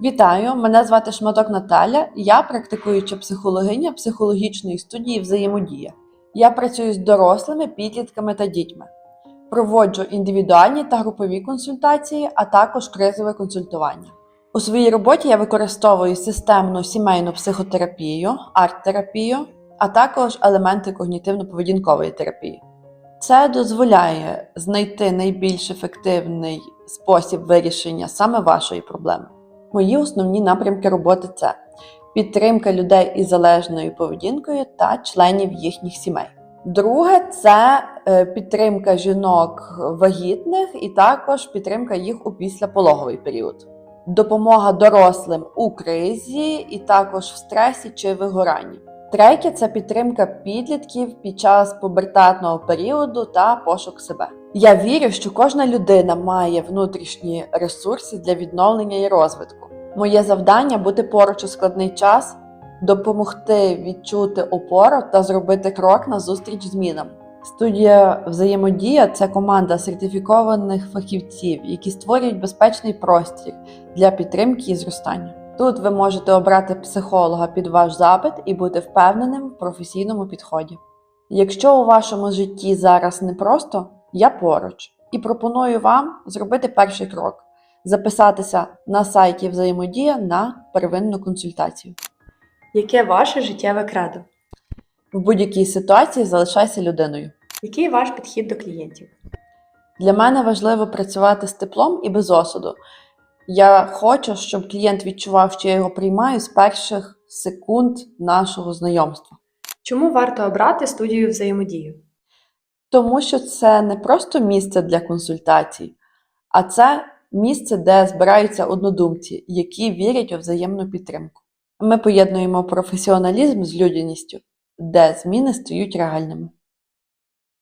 Вітаю! Мене звати Шматок Наталя. Я практикуюча психологиня психологічної студії Взаємодія. Я працюю з дорослими, підлітками та дітьми. Проводжу індивідуальні та групові консультації, а також кризове консультування. У своїй роботі я використовую системну сімейну психотерапію, арт-терапію, а також елементи когнітивно-поведінкової терапії. Це дозволяє знайти найбільш ефективний спосіб вирішення саме вашої проблеми. Мої основні напрямки роботи це підтримка людей із залежною поведінкою та членів їхніх сімей. Друге це е, підтримка жінок вагітних і також підтримка їх у післяпологовий період. Допомога дорослим у кризі і також в стресі чи вигоранні. Третє це підтримка підлітків під час пубертатного періоду та пошук себе. Я вірю, що кожна людина має внутрішні ресурси для відновлення і розвитку. Моє завдання бути поруч у складний час, допомогти відчути опору та зробити крок на зустріч змінам. Студія взаємодія це команда сертифікованих фахівців, які створюють безпечний простір для підтримки і зростання. Тут ви можете обрати психолога під ваш запит і бути впевненим в професійному підході. Якщо у вашому житті зараз непросто, я поруч і пропоную вам зробити перший крок записатися на сайті взаємодія на первинну консультацію. Яке ваше життєве кредо? В будь-якій ситуації залишайся людиною. Який ваш підхід до клієнтів? Для мене важливо працювати з теплом і без осуду. Я хочу, щоб клієнт відчував, що я його приймаю з перших секунд нашого знайомства. Чому варто обрати студію взаємодію? Тому що це не просто місце для консультацій, а це місце, де збираються однодумці, які вірять у взаємну підтримку. Ми поєднуємо професіоналізм з людяністю, де зміни стають реальними.